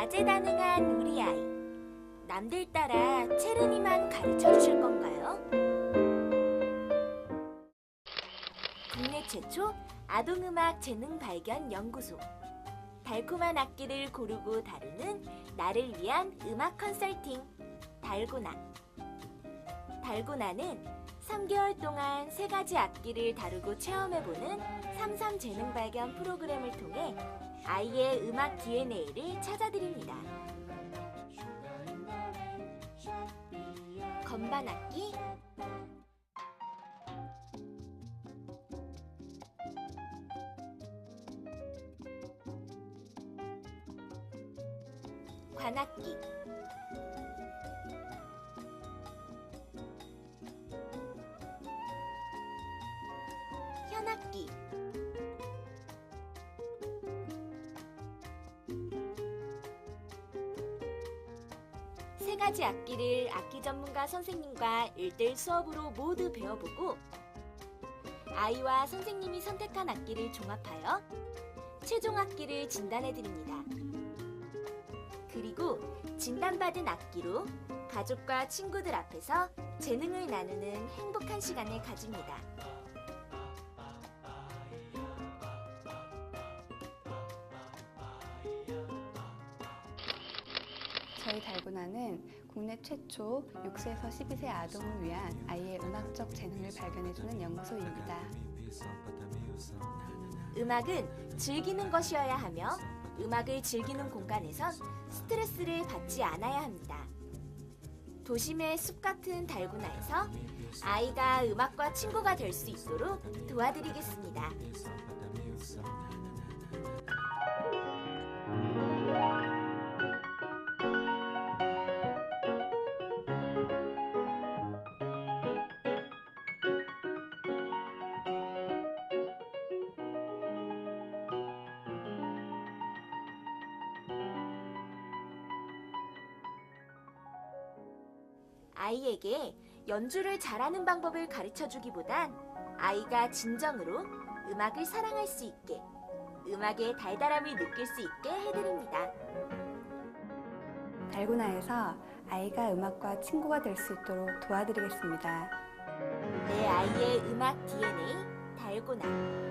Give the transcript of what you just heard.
다재다능한 우리 아이. 남들 따라 체르니만 가르쳐 주실 건가요? 국내 최초 아동음악 재능 발견 연구소. 달콤한 악기를 고르고 다루는 나를 위한 음악 컨설팅. 달고나. 달고나는 3개월 동안 세 가지 악기를 다루고 체험해보는 삼삼 재능 발견 프로그램을 통해 아이의 음악 DNA를 찾아드립니다. 건반 악기, 관악기, 현악기, 가지 악기를 악기 전문가 선생님과 일대일 수업으로 모두 배워보고 아이와 선생님이 선택한 악기를 종합하여 최종 악기를 진단해 드립니다. 그리고 진단받은 악기로 가족과 친구들 앞에서 재능을 나누는 행복한 시간을 가집니다. 저희 달고나는 국내 최초 6세에서 12세 아동을 위한 아이의 음악적 재능을 발견해주는 연구소입니다. 음악은 즐기는 것이어야 하며 음악을 즐기는 공간에선 스트레스를 받지 않아야 합니다. 도심의 숲 같은 달고나에서 아이가 음악과 친구가 될 수 있도록 도와드리겠습니다. 아이에게 연주를 잘하는 방법을 가르쳐 주기보단 아이가 진정으로 음악을 사랑할 수 있게 음악의 달달함을 느낄 수 있게 해드립니다. 달고나에서 아이가 음악과 친구가 될 수 있도록 도와드리겠습니다. 내 아이의 음악 DNA 달고나